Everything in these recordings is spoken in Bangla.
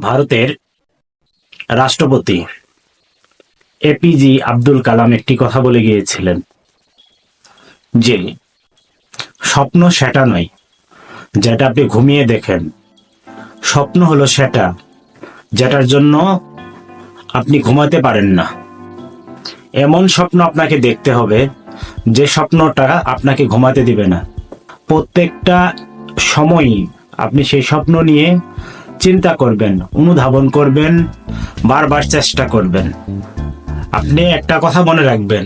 ভারতের রাষ্ট্রপতি এপিজি আব্দুল কালাম একটি কথা বলে গিয়েছিলেন যে, স্বপ্ন সেটা নয়, যেটা আপনি ঘুমিয়ে দেখেন। স্বপ্ন হলো সেটা, যেটার জন্য আপনি ঘুমাতে পারেন না। এমন স্বপ্ন আপনাকে দেখতে হবে, যে স্বপ্নটা আপনাকে ঘুমাতে দিবে না। প্রত্যেকটা সময়ই আপনি সেই স্বপ্ন নিয়ে চিন্তা করবেন, অনুধাবন করবেন, বারবার চেষ্টা করবেন। আপনি একটা কথা মনে রাখবেন,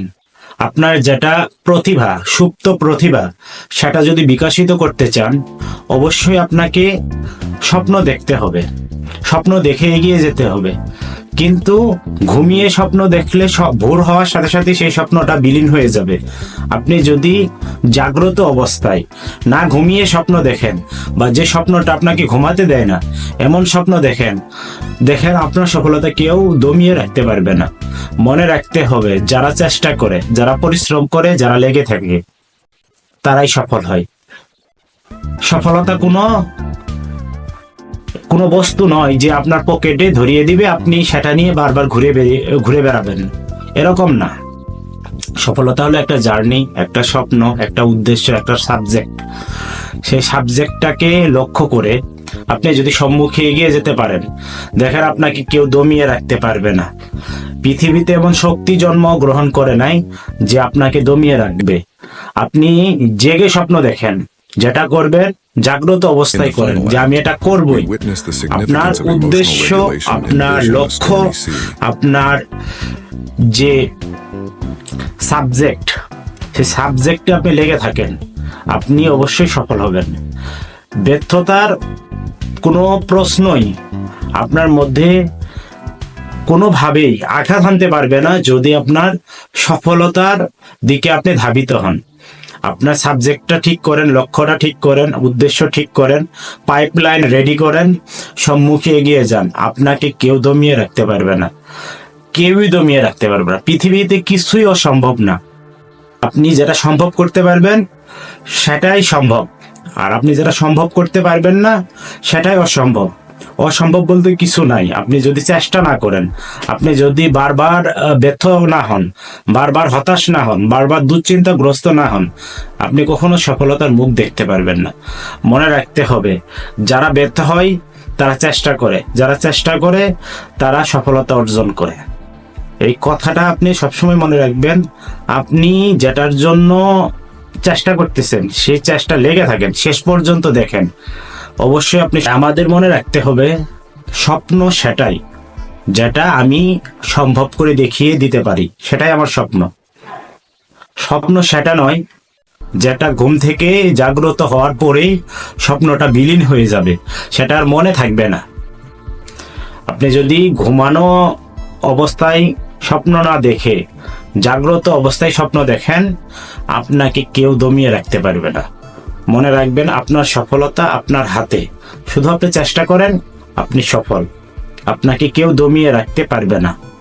আপনার যেটা প্রতিভা, সুপ্ত প্রতিভা, সেটা যদি বিকাশিত করতে চান, অবশ্যই আপনাকে স্বপ্ন দেখতে হবে, স্বপ্ন দেখে এগিয়ে যেতে হবে। কিন্তু ঘুমিয়ে স্বপ্ন দেখলে ভোর হওয়ার সাথে সাথে সেই স্বপ্নটা বিলীন হয়ে যাবে। আপনি যদি জাগ্রত অবস্থায় না ঘুমিয়ে স্বপ্ন দেখেন বা যে স্বপ্নটা আপনাকে ঘুমাতে দেয় না, এমন স্বপ্ন দেখেন দেখেন আপনার সফলতা কেউ দমিয়ে রাখতে পারবে না। মনে রাখতে হবে, যারা চেষ্টা করে, যারা পরিশ্রম করে, যারা লেগে থাকে, তারাই সফল হয়। সফলতা কোনো কোনো বস্তু নয় যে আপনার পকেটে ধরিয়ে দিবে, আপনি সেটা নিয়ে বারবার ঘুরে বেরিয়ে, ঘুরে বেড়াবেন। এরকম না। সফলতা হলো একটা জার্নি, একটা স্বপ্ন, একটা উদ্দেশ্য, একটা সাবজেক্ট। সেই সাবজেক্টটাকে লক্ষ্য করে আপনি যদি সম্মুখে এগিয়ে যেতে পারেন, দেখেন আপনাকে কেউ দমিয়ে রাখতে পারবে না। পৃথিবীতে এমন শক্তি জন্ম গ্রহণ করে নাই যে আপনাকে দমিয়ে রাখবে। আপনি জেগে স্বপ্ন দেখেন যেটা করবেন জাগ্রত অবস্থায় করেন যে আমি এটা করবই। আপনার উদ্দেশ্য আপনার লক্ষ্য আপনার যে সাবজেক্ট সেই সাবজেক্টে আপনি লেগে থাকেন আপনি অবশ্যই সফল হবেন। ব্যর্থতার কোনো প্রশ্নই আপনার মধ্যে কোনোভাবেই আঘাত আনতে পারবে না যদি আপনার সফলতার দিকে আপনি ধাবিত হন। আপনার সাবজেক্টটা ঠিক করেন, লক্ষ্যটা ঠিক করেন, উদ্দেশ্য ঠিক করেন পাইপলাইন রেডি করেন, সম্মুখে এগিয়ে যান। আপনাকে কেউ দমিয়ে রাখতে পারবে না। কেউই দমিয়ে রাখতে পারবে না। পৃথিবীতে কিছুই অসম্ভব না। আপনি যেটা সম্ভব করতে পারবেন, সেটাই সম্ভব। আর আপনি যেটা সম্ভব করতে পারবেন না, সেটাই অসম্ভব। অসম্ভব বলতে কিছু নাই। আপনি যদি চেষ্টা না করেন, আপনি যদি বারবার ব্যর্থ না হন, বারবার হতাশ না হন, বারবার দুশ্চিন্তাগ্রস্ত না হন, আপনি কখনো সফলতার মুখ দেখতে পারবেন না। মনে রাখতে হবে, যারা ব্যর্থ হয়, তারা চেষ্টা করে। যারা চেষ্টা করে, তারা সফলতা অর্জন করে। এই কথাটা আপনি সবসময় মনে রাখবেন, আপনি যেটার জন্য চেষ্টা করতেছেন, সেই চেষ্টা লেগে থাকেন, শেষ পর্যন্ত দেখেন। অবশ্যই আপনি আমাদের মনে রাখতে হবে, স্বপ্ন সেটাই, যেটা আমি সম্ভব করে দেখিয়ে দিতে পারি, সেটাই আমার স্বপ্ন। স্বপ্ন সেটা নয়, যেটা ঘুম থেকে জাগ্রত হওয়ার পরেই স্বপ্নটা বিলীন হয়ে যাবে, সেটা আর মনে থাকবে না। আপনি যদি ঘুমানো অবস্থায় স্বপ্ন না দেখে, জাগ্রত অবস্থায় স্বপ্ন দেখেন, আপনাকে কেউ দমিয়ে রাখতে পারবে না। মনে রাখবেন, আপনার সফলতা আপনার হাতে। শুধু আপনি চেষ্টা করেন, আপনি সফল। আপনাকে কেউ দমিয়ে রাখতে পারবে না।